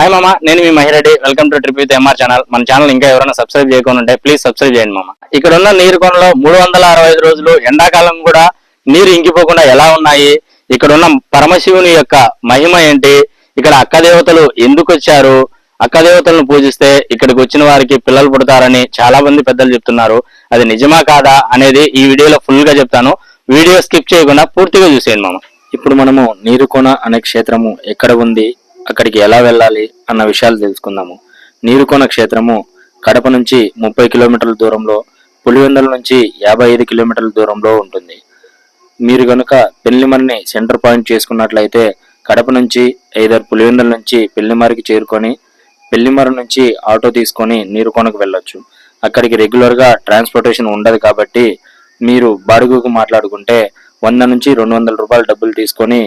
Hi మామ. నేను మీ Mahireddy welcome to trip with MR channel మన ఛానల్ ఇంకా ఎవరైనా సబ్స్క్రైబ్ చేయకుండా ఉంటే ప్లీజ్ సబ్స్క్రైబ్ చేయండి మామ. ఇక్కడ ఉన్న నీరు కొనలో మూడు వందల అరవై ఐదు రోజులు ఎండాకాలం కూడా నీరు ఇంకిపోకుండా ఎలా ఉన్నాయి? ఇక్కడ ఉన్న పరమశివుని యొక్క మహిమ ఏంటి? ఇక్కడ అక్క దేవతలు ఎందుకు వచ్చారు? అక్క దేవతలను పూజిస్తే ఇక్కడికి వచ్చిన వారికి పిల్లలు పుడతారని చాలా మంది పెద్దలు చెప్తున్నారు. అది నిజమా కాదా అనేది ఈ వీడియోలో ఫుల్గా చెప్తాను. వీడియో స్కిప్ చేయకుండా పూర్తిగా చూసేయండి మామ. ఇప్పుడు మనము నీరుకోన అనే క్షేత్రము ఎక్కడ ఉంది? అక్కడికి ఎలా వెళ్ళాలి అన్న విషయాలు తెలుసుకుందాము. నీరుకోన క్షేత్రము కడప నుంచి ముప్పై కిలోమీటర్ల దూరంలో పులివెందుల నుంచి యాభై ఐదు కిలోమీటర్ల దూరంలో ఉంటుంది. మీరు కనుక పెళ్ళిమర్ని సెంటర్ పాయింట్ చేసుకున్నట్లయితే కడప నుంచి ఐదారు పులివెందుల నుంచి పెళ్ళిమారికి చేరుకొని పెళ్ళిమర నుంచి ఆటో తీసుకొని నీరుకోనకు వెళ్ళొచ్చు. అక్కడికి రెగ్యులర్గా ట్రాన్స్పోర్టేషన్ ఉండదు కాబట్టి మీరు బాడుగుకు మాట్లాడుకుంటే వంద నుంచి రెండు వందల రూపాయలు డబ్బులు తీసుకొని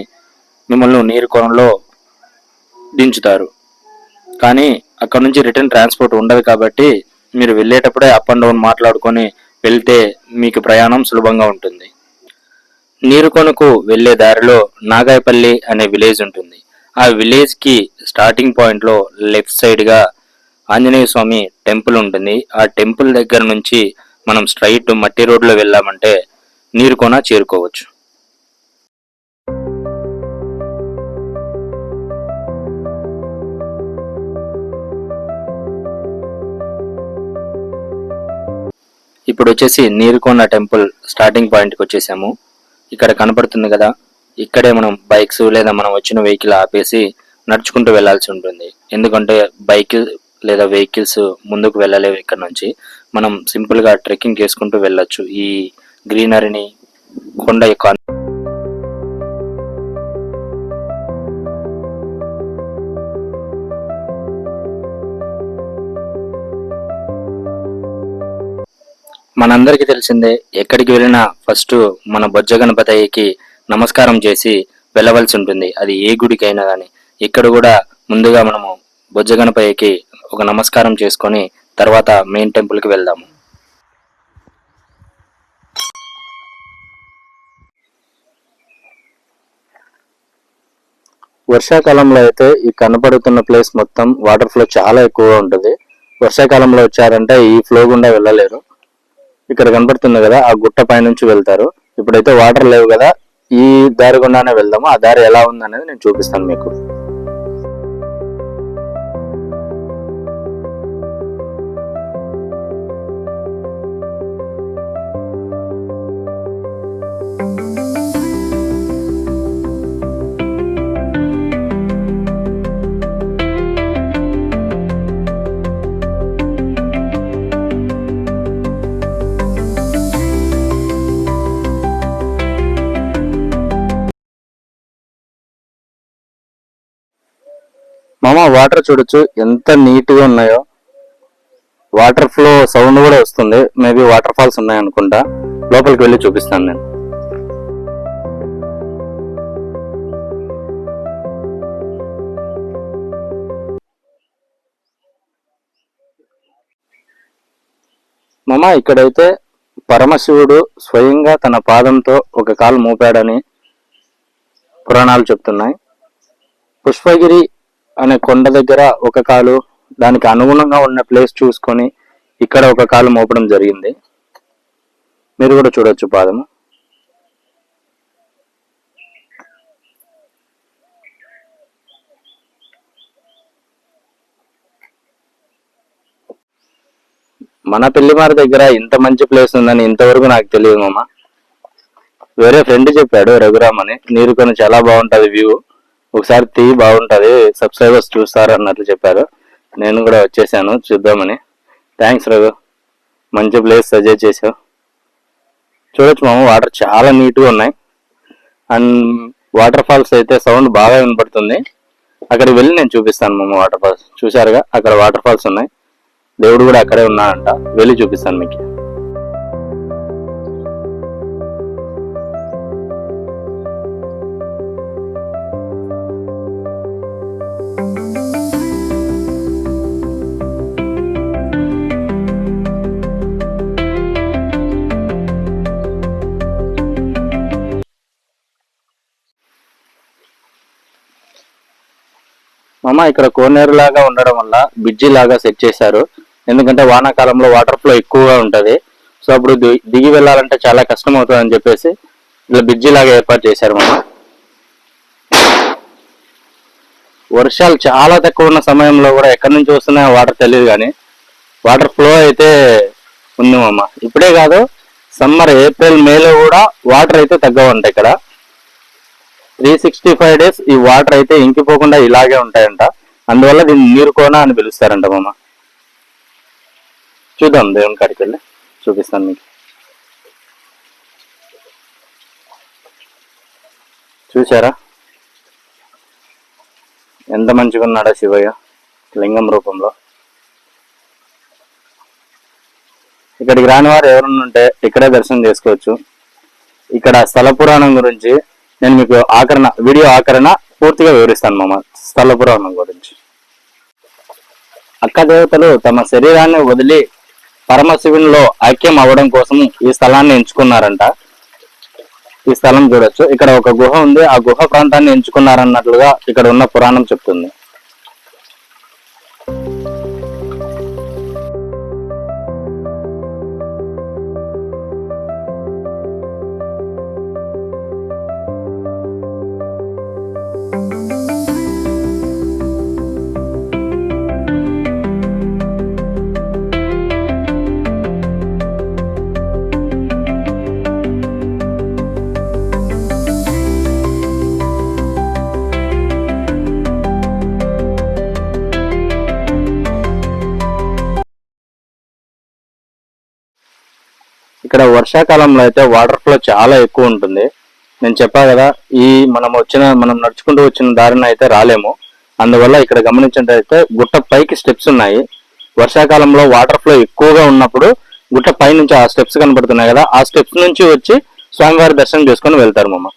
మిమ్మల్ని నీరుకొనలో దించుతారు. కానీ అక్కడ నుంచి రిటర్న్ ట్రాన్స్పోర్ట్ ఉండదు కాబట్టి మీరు వెళ్ళేటప్పుడే అప్ అండ్ డౌన్ మాట్లాడుకొని వెళ్తే మీకు ప్రయాణం సులభంగా ఉంటుంది. నీరుకొనకు వెళ్ళే దారిలో నాగాయపల్లి అనే విలేజ్ ఉంటుంది. ఆ విలేజ్కి స్టార్టింగ్ పాయింట్లో లెఫ్ట్ సైడ్గా ఆంజనేయ స్వామి టెంపుల్ ఉంటుంది. ఆ టెంపుల్ దగ్గర నుంచి మనం స్ట్రైట్ మట్టి రోడ్లో వెళ్ళామంటే నీరుకొన చేరుకోవచ్చు. ఇప్పుడు వచ్చేసి నీరుకొండ టెంపుల్ స్టార్టింగ్ పాయింట్కి వచ్చేసాము. ఇక్కడ కనపడుతుంది కదా ఇక్కడే మనం బైక్స్ లేదా మనం వచ్చిన వెహికల్ ఆపేసి నడుచుకుంటూ వెళ్ళాల్సి ఉంటుంది. ఎందుకంటే బైక్ లేదా వెహికల్స్ ముందుకు వెళ్ళలేవు ఇక్కడ నుంచి. మనం సింపుల్గా ట్రెక్కింగ్ చేసుకుంటూ వెళ్ళొచ్చు. ఈ గ్రీనరీని కొండ యొక్క మనందరికీ తెలిసిందే ఎక్కడికి వెళ్ళినా ఫస్ట్ మన బొజ్జ గణపతయ్యకి నమస్కారం చేసి వెళ్ళవలసి ఉంటుంది. అది ఏ గుడికైనా కానీ ఇక్కడ కూడా ముందుగా మనము బొజ్జ గణపతికి ఒక నమస్కారం చేసుకొని తర్వాత మెయిన్ టెంపుల్కి వెళ్దాము. వర్షాకాలంలో అయితే ఈ కనపడుతున్న ప్లేస్ మొత్తం వాటర్ ఫ్లో చాలా ఎక్కువగా ఉంటుంది. వర్షాకాలంలో వచ్చారంటే ఈ ఫ్లో గుండా వెళ్ళలేరు. ఇక్కడ కనపడుతుంది కదా ఆ గుట్ట పైనుంచి వెళ్తారు. ఇప్పుడైతే వాటర్ లేవు కదా ఈ దారి గుండానే వెళ్దాము. ఆ దారి ఎలా ఉంది అనేది నేను చూపిస్తాను మీకు. మామ వాటర్ చూడొచ్చు. ఎంత నీట్గా ఉన్నాయో. వాటర్ ఫ్లో సౌండ్ కూడా వస్తుంది. మేబీ వాటర్ ఫాల్స్ ఉన్నాయి అనుకుంటా. లోపలికి వెళ్ళి చూపిస్తాను నేను. మామ ఇక్కడైతే పరమశివుడు స్వయంగా తన పాదంతో ఒక కాలు మోపాడని పురాణాలు చెప్తున్నాయి. పుష్పగిరి అనే కొండ దగ్గర ఒక కాలు దానికి అనుగుణంగా ఉన్న ప్లేస్ చూసుకొని ఇక్కడ ఒక కాలు మోపడం జరిగింది. మీరు కూడా చూడొచ్చు పాదము. మన పెళ్ళిమారి దగ్గర ఇంత మంచి ప్లేస్ ఉందని ఇంతవరకు నాకు తెలియదు మామ. వేరే ఫ్రెండ్ చెప్పాడు రఘురామ్ అని నీరు కొని చాలా బాగుంటుంది వ్యూ. ఒకసారి తీ బాగుంటుంది సబ్స్క్రైబర్స్ చూస్తారు అన్నట్లు చెప్పారు. నేను కూడా వచ్చేసాను చూద్దామని. థ్యాంక్స్ రఘు. మంచి ప్లేస్ సజెస్ట్ చేసావు. చూడొచ్చు మామ వాటర్ చాలా నీట్గా ఉన్నాయి. అండ్ వాటర్ ఫాల్స్ అయితే సౌండ్ బాగా వినపడుతుంది. అక్కడికి వెళ్ళి నేను చూపిస్తాను మామ వాటర్ ఫాల్స్ చూశారుగా? అక్కడ వాటర్ ఫాల్స్ ఉన్నాయి. దేవుడు కూడా అక్కడే ఉన్నాడంట. వెళ్ళి చూపిస్తాను మీకు. ఇక్కడ కోనేరు లాగా ఉండడం వల్ల బిడ్జి లాగా సెట్ చేశారు. ఎందుకంటే వానాకాలంలో వాటర్ ఫ్లో ఎక్కువగా ఉంటది. సో అప్పుడు దిగి వెళ్ళాలంటే చాలా కష్టం అవుతుంది అని చెప్పేసి ఇలా బిడ్జి లాగా ఏర్పాటు చేశారు మనం వర్షాలు చాలా తక్కువ ఉన్న సమయంలో కూడా ఎక్కడి నుంచి వస్తున్నాయో వాటర్ తెలియదు కానీ వాటర్ ఫ్లో అయితే ఉంది మామ. ఇప్పుడే కాదు సమ్మర్ ఏప్రిల్ మేలో కూడా వాటర్ అయితే తగ్గవంట ఇక్కడ. త్రీ సిక్స్టీ ఫైవ్ డేస్ ఈ వాటర్ అయితే ఇంకిపోకుండా ఇలాగే ఉంటాయంట. అందువల్ల దీన్ని నీరు కోన అని పిలుస్తారంట మామ. చూద్దాం దేవుని కాడికి వెళ్ళి చూపిస్తాను మీకు. చూసారా ఎంత మంచిగా ఉన్నాడా శివయ్య లింగం రూపంలో? ఇక్కడికి రాని వారు ఎవరున్నుంటే ఉంటే ఇక్కడే దర్శనం చేసుకోవచ్చు. ఇక్కడ స్థల పురాణం గురించి నేను మీకు ఆకరణ వీడియో ఆకరణ పూర్తిగా వివరిస్తాను మామ స్థల పురాణం గురించి. అక్క దేవతలు తమ శరీరాన్ని వదిలి పరమశివునిలో ఐక్యం అవ్వడం కోసం ఈ స్థలాన్ని ఎంచుకున్నారంట. ఈ స్థలం చూడొచ్చు. ఇక్కడ ఒక గుహ ఉంది. ఆ గుహ ప్రాంతాన్ని ఎంచుకున్నారన్నట్లుగా ఇక్కడ ఉన్న పురాణం చెప్తుంది. ఇక్కడ వర్షాకాలంలో అయితే వాటర్ ఫ్లో చాలా ఎక్కువ ఉంటుంది. నేను చెప్పా కదా ఈ మనం వచ్చిన మనం నడుచుకుంటూ వచ్చిన దారిన అయితే రాలేము. అందువల్ల ఇక్కడ గమనించినట్టయితే గుట్ట పైకి స్టెప్స్ ఉన్నాయి. వర్షాకాలంలో వాటర్ ఫ్లో ఎక్కువగా ఉన్నప్పుడు గుట్ట పై నుంచి ఆ స్టెప్స్ కనబడుతున్నాయి కదా ఆ స్టెప్స్ నుంచి వచ్చి స్వామివారి దర్శనం చేసుకొని వెళ్తారు మమ్మ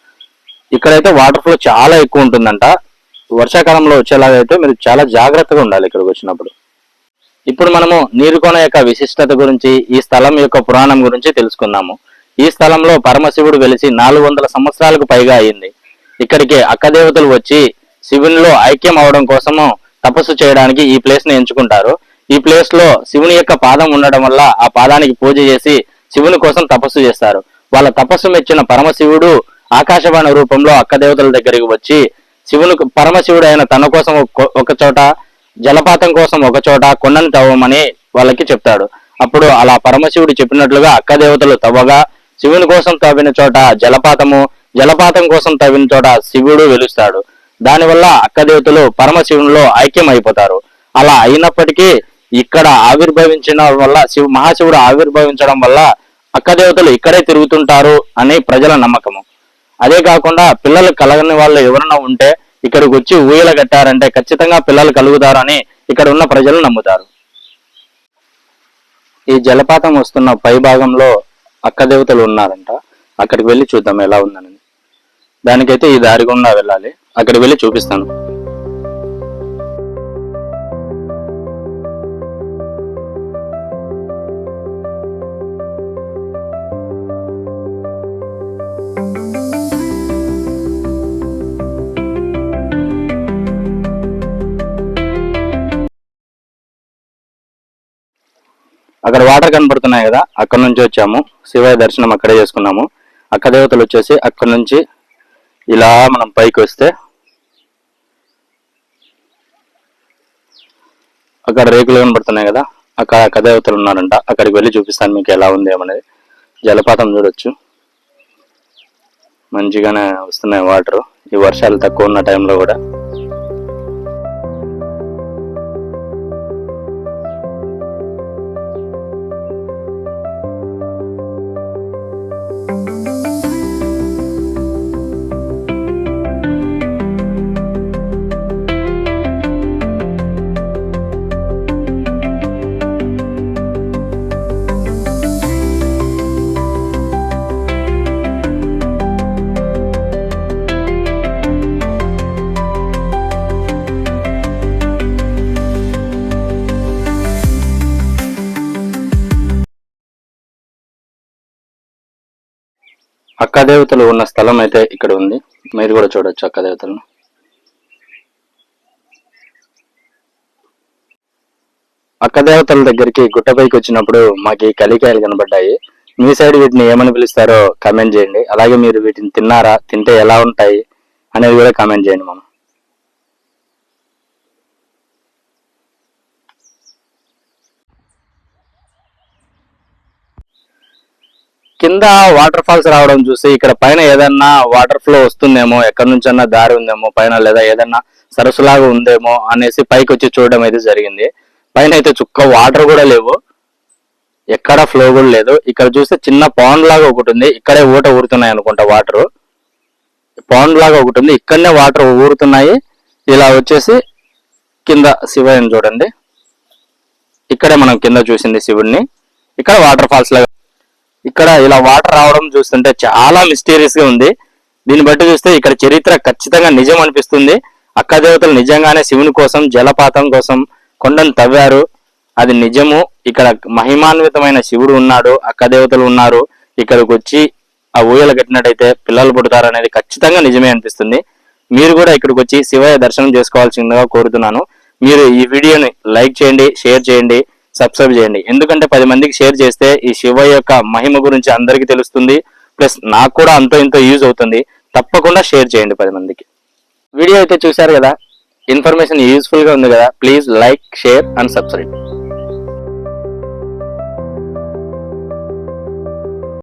ఇక్కడైతే వాటర్ ఫ్లో చాలా ఎక్కువ ఉంటుందంట. వర్షాకాలంలో వచ్చేలాగైతే మీరు చాలా జాగ్రత్తగా ఉండాలి ఇక్కడికి వచ్చినప్పుడు. ఇప్పుడు మనము నీరుకొన యొక్క విశిష్టత గురించి ఈ స్థలం యొక్క పురాణం గురించి తెలుసుకుందాము ఈ స్థలంలో పరమశివుడు వెలిసి నాలుగు వందల సంవత్సరాలకు పైగా అయింది. ఇక్కడికి అక్కదేవతలు వచ్చి శివునిలో ఐక్యం అవడం కోసము తపస్సు చేయడానికి ఈ ప్లేస్ని ఎంచుకుంటారు. ఈ ప్లేస్లో శివుని యొక్క పాదం ఉండడం వల్ల ఆ పాదానికి పూజ చేసి శివుని కోసం తపస్సు చేస్తారు. వాళ్ళ తపస్సు మెచ్చిన పరమశివుడు ఆకాశవాణి రూపంలో అక్కదేవతల దగ్గరికి వచ్చి శివుని పరమశివుడు అయిన తన కోసం ఒక చోట జలపాతం కోసం ఒక చోట కొండను తవ్వమని వాళ్ళకి చెప్తాడు. అప్పుడు అలా పరమశివుడు చెప్పినట్లుగా అక్క దేవతలు తవ్వగా శివుని కోసం తవ్విన చోట జలపాతము జలపాతం కోసం తవ్విన చోట శివుడు వెలుస్తాడు. దానివల్ల అక్క దేవతలు పరమశివునిలో ఐక్యం అయిపోతారు అలా అయినప్పటికీ ఇక్కడ ఆవిర్భవించిన వల్ల శివ మహాశివుడు ఆవిర్భవించడం వల్ల అక్క దేవతలు ఇక్కడే తిరుగుతుంటారు అని ప్రజల నమ్మకము. అదే కాకుండా పిల్లలు కలగని వాళ్ళు ఎవరైనా ఉంటే ఇక్కడికి వచ్చి ఊయల కట్టారంటే ఖచ్చితంగా పిల్లలు కలుగుతారని ఇక్కడ ఉన్న ప్రజలు నమ్ముతారు. ఈ జలపాతం వస్తున్న పై భాగంలో అక్క దేవతలు ఉన్నారంట. అక్కడికి వెళ్ళి చూద్దాం ఎలా ఉందని దానికైతే ఈ దారి గుండా వెళ్ళాలి. అక్కడికి వెళ్ళి చూపిస్తాను. అక్కడ వాటర్ కనబడుతున్నాయి కదా అక్కడ నుంచి వచ్చాము. శివాయ దర్శనం అక్కడే చేసుకున్నాము. అక్క దేవతలు వచ్చేసి అక్కడ నుంచి ఇలా మనం పైకి వస్తే అక్కడ రేకులు కనబడుతున్నాయి కదా అక్కడ అక్క దేవతలు ఉన్నారంట. అక్కడికి వెళ్ళి చూపిస్తాను మీకు ఎలా ఉంది ఏమనేది. జలపాతం చూడొచ్చు. మంచిగానే వస్తున్నాయి వాటర్. ఈ వర్షాలు తక్కువ ఉన్న టైంలో కూడా. అక్కదేవతలు ఉన్న స్థలం అయితే ఇక్కడ ఉంది. మీరు కూడా చూడొచ్చు అక్కదేవతలను. అక్కదేవతల దగ్గరికి గుట్టపైకి వచ్చినప్పుడు మాకు కలికాయలు కనబడ్డాయి. మీ సైడ్ వీటిని ఏమని పిలుస్తారో కామెంట్ చేయండి. అలాగే మీరు వీటిని తిన్నారా తింటే ఎలా ఉంటాయి అనేది కూడా కామెంట్ చేయండి మనం కింద వాటర్ ఫాల్స్ రావడం చూసి ఇక్కడ పైన ఏదన్నా వాటర్ ఫ్లో వస్తుందేమో ఎక్కడి నుంచన్నా దారి ఉందేమో పైన లేదా ఏదన్నా సరస్సులాగా ఉందేమో అనేసి పైకి వచ్చి చూడడం అయితే జరిగింది. పైన అయితే చుక్క వాటర్ కూడా లేవు. ఎక్కడ ఫ్లో కూడా లేదు. ఇక్కడ చూస్తే చిన్న పాండ్ లాగా ఒకటి ఉంది. ఇక్కడే ఊట ఊరుతున్నాయి అనుకుంటా వాటర్ పాండ్ లాగా ఒకటి ఉంది. ఇక్కడనే వాటర్ ఊరుతున్నాయి. ఇలా వచ్చేసి కింద శివయ్యని చూడండి. ఇక్కడే మనం కింద చూసింది శివుడిని ఇక్కడ వాటర్ ఫాల్స్ లాగా ఇక్కడ ఇలా వాటర్ రావడం చూస్తుంటే చాలా మిస్టీరియస్గా ఉంది. దీన్ని బట్టి చూస్తే ఇక్కడ చరిత్ర ఖచ్చితంగా నిజం అనిపిస్తుంది. అక్క దేవతలు నిజంగానే శివుని కోసం జలపాతం కోసం కొండను తవ్వారు. అది నిజము. ఇక్కడ మహిమాన్వితమైన శివుడు ఉన్నాడు అక్క దేవతలు ఉన్నారు. ఇక్కడికి వచ్చి ఆ ఊయలు కట్టినట్టయితే పిల్లలు పుడతారు అనేది ఖచ్చితంగా నిజమే అనిపిస్తుంది. మీరు కూడా ఇక్కడికి వచ్చి శివయ్య దర్శనం చేసుకోవాల్సిందిగా కోరుతున్నాను. మీరు ఈ వీడియోని లైక్ చేయండి షేర్ చేయండి. సబ్స్క్రైబ్ చేయండి. ఎందుకంటే పది మందికి షేర్ చేస్తే ఈ శివ యొక్క మహిమ గురించి అందరికీ తెలుస్తుంది. ప్లస్ నాకు కూడా అంతో ఇంతో యూజ్ అవుతుంది. తప్పకుండా షేర్ చేయండి పది మందికి. వీడియో అయితే చూశారు కదా? ఇన్ఫర్మేషన్ యూస్ఫుల్గా ఉంది కదా? Please like share and subscribe.